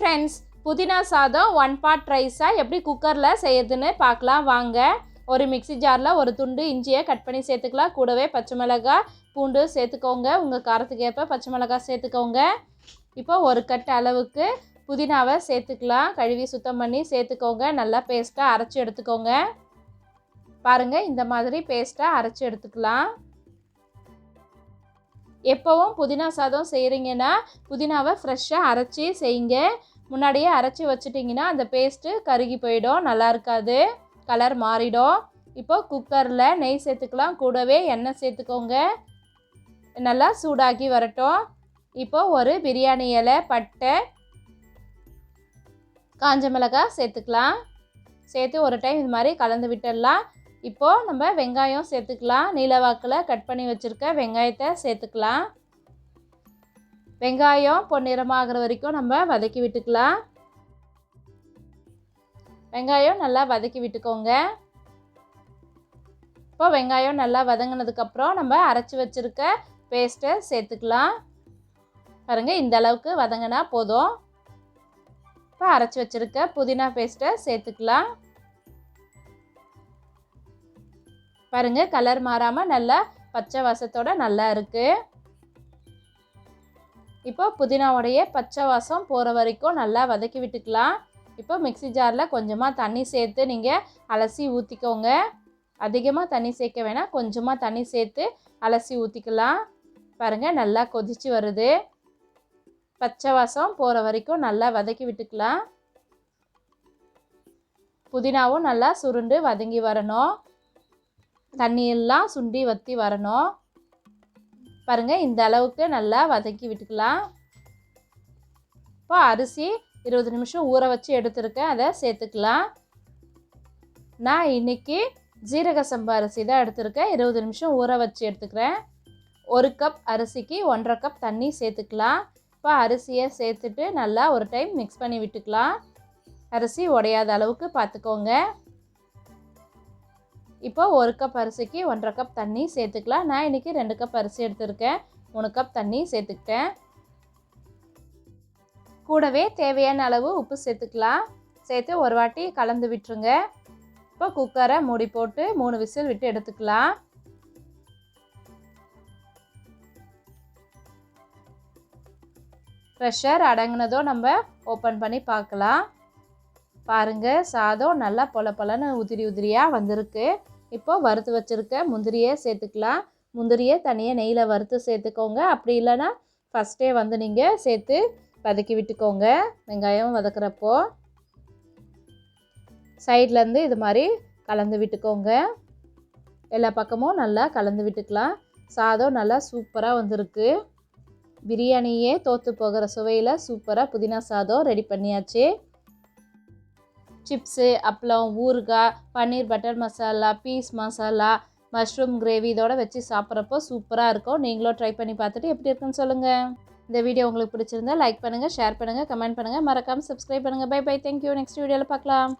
Friends புதினா சாதம் one part ரைஸாக எப்படி குக்கரில் செய்யறதுன்னு பார்க்கலாம். வாங்க. ஒரு மிக்ஸி ஜாரில் ஒரு துண்டு இஞ்சியை கட் பண்ணி சேர்த்துக்கலாம். கூடவே பச்சை மிளகாய் பூண்டு சேர்த்துக்கோங்க. உங்கள் காரத்துக்கு ஏற்ப பச்சை மிளகாய் சேர்த்துக்கோங்க. இப்போ ஒரு கட் அளவுக்கு புதினாவை சேர்த்துக்கலாம். கழுவி சுத்தம் பண்ணி சேர்த்துக்கோங்க. நல்லா பேஸ்ட்டாக அரைச்சி எடுத்துக்கோங்க. பாருங்கள் இந்த மாதிரி பேஸ்ட்டாக அரைச்சி எடுத்துக்கலாம். எப்போவும் புதினா சாதம் செய்கிறீங்கன்னா புதினாவை ஃப்ரெஷ்ஷாக அரைச்சி செய்யுங்க. முன்னாடியே அரைச்சி வச்சுட்டிங்கன்னா அந்த பேஸ்ட்டு கருகி போயிடும். நல்லா இருக்காது. கலர் மாறிடும். இப்போ குக்கரில் நெய் சேர்த்துக்கலாம். கூடவே எண்ணெய் சேர்த்துக்கோங்க. நல்லா சூடாக்கி வரட்டும். இப்போ ஒரு பிரியாணி இலை பட்டை காஞ்ச மிளகாய் சேர்த்துக்கலாம். சேர்த்து ஒரு டைம் இது மாதிரி கலந்து விட்டுடலாம். இப்போது நம்ம வெங்காயம் சேர்த்துக்கலாம். நீலவாக்கில் கட் பண்ணி வச்சுருக்க வெங்காயத்தை சேர்த்துக்கலாம். வெங்காயம் பொன்னிறமாகிற வரைக்கும் நம்ம வதக்கி விட்டுக்கலாம். வெங்காயம் நல்லா வதக்கி விட்டுக்கோங்க. இப்போ வெங்காயம் நல்லா வதங்கினதுக்கப்புறம் நம்ம அரைச்சி வச்சுருக்க பேஸ்ட்டை சேர்த்துக்கலாம். பாருங்கள் இந்த அளவுக்கு வதங்கினா போதும். இப்போ அரைச்சி வச்சுருக்க புதினா பேஸ்ட்டை சேர்த்துக்கலாம். பாருங்கள் கலர் மாறாமல் நல்லா பச்சை வாசத்தோட நல்லா இருக்குது இப்போ புதினாவுடைய பச்சை வாசம் போகிற வரைக்கும் நல்லா வதக்கி விட்டுக்கலாம். இப்போ மிக்ஸி ஜாரில் கொஞ்சமாக தண்ணி சேர்த்து நீங்கள் அலசி ஊற்றிக்கோங்க அதிகமாக தண்ணி சேர்க்க வேணாம் கொஞ்சமாக தண்ணி சேர்த்து அலசி ஊற்றிக்கலாம் பாருங்கள் நல்லா கொதிச்சு வருது. பச்சை வாசம் போகிற வரைக்கும் நல்லா வதக்கி விட்டுக்கலாம். புதினாவும் நல்லா சுருண்டு வதங்கி வரணும். தண்ணியெல்லாம் சுண்டி வற்றி வரணும். பாருங்கள் இந்த அளவுக்கு நல்லா வதக்கி விட்டுக்கலாம். இப்போ அரிசி இருபது நிமிஷம் ஊற வச்சு எடுத்துருக்கேன் அதை சேர்த்துக்கலாம். நான் இன்றைக்கி ஜீரக சம்பா அரிசி தான் எடுத்திருக்கேன் இருபது நிமிஷம் ஊற வச்சு எடுத்துக்கிறேன். ஒரு கப் அரிசிக்கு ஒன்றரை கப் தண்ணி சேர்த்துக்கலாம். இப்போ அரிசியை சேர்த்துட்டு நல்லா ஒரு டைம் மிக்ஸ் பண்ணி விட்டுக்கலாம். அரிசி உடையாத அளவுக்கு பார்த்துக்கோங்க. இப்போ ஒரு கப் அரிசிக்கு ஒன்றரை கப் தண்ணி சேர்த்துக்கலாம். நான் இன்றைக்கி ரெண்டு கப் அரிசி எடுத்திருக்கேன். மூணு கப் தண்ணி சேர்த்துக்கிட்டேன். கூடவே தேவையான அளவு உப்பு சேர்த்துக்கலாம். சேர்த்து ஒரு வாட்டி கலந்து விட்டுருங்க. இப்போ குக்கரை மூடி போட்டு மூணு விசில் விட்டு எடுத்துக்கலாம். ப்ரெஷர் அடங்கினதும் நம்ம ஓப்பன் பண்ணி பார்க்கலாம். பாருங்கள் சாதம் நல்லா பொல பொலன்னு உதிரி உதிரியாக வந்திருக்கு. இப்போது வறுத்து வச்சுருக்க முந்திரியை சேர்த்துக்கலாம். முந்திரியை தனியாக நெய்யில் வறுத்து சேர்த்துக்கோங்க. அப்படி இல்லைன்னா ஃபஸ்ட்டே வந்து நீங்கள் சேர்த்து வதக்கி விட்டுக்கோங்க. வெங்காயம் வதக்குறப்போ சைட்லேருந்து இது மாதிரி கலந்து விட்டுக்கோங்க. எல்லா பக்கமும் நல்லா கலந்து விட்டுக்கலாம். சாதம் நல்லா சூப்பராக வந்திருக்கு. பிரியாணியே தோற்று போகிற சுவையில் சூப்பராக புதினா சாதம் ரெடி பண்ணியாச்சு. சிப்ஸு அப்பளம் ஊறுகாய் paneer butter masala peas masala mushroom gravy இதோட வச்சு சாப்பிட்றப்போ சூப்பராக இருக்கும். நீங்களும் ட்ரை பண்ணி பார்த்துட்டு எப்படி இருக்குன்னு சொல்லுங்கள் இந்த வீடியோ உங்களுக்கு பிடிச்சிருந்தா லைக் பண்ணுங்கள் ஷேர் பண்ணுங்கள் கமெண்ட் பண்ணுங்கள் மறக்காமல் சப்ஸ்கிரைப் பண்ணுங்கள் பை பை தேங்க்யூ நெக்ஸ்ட் வீடியோவில் பார்க்கலாம்.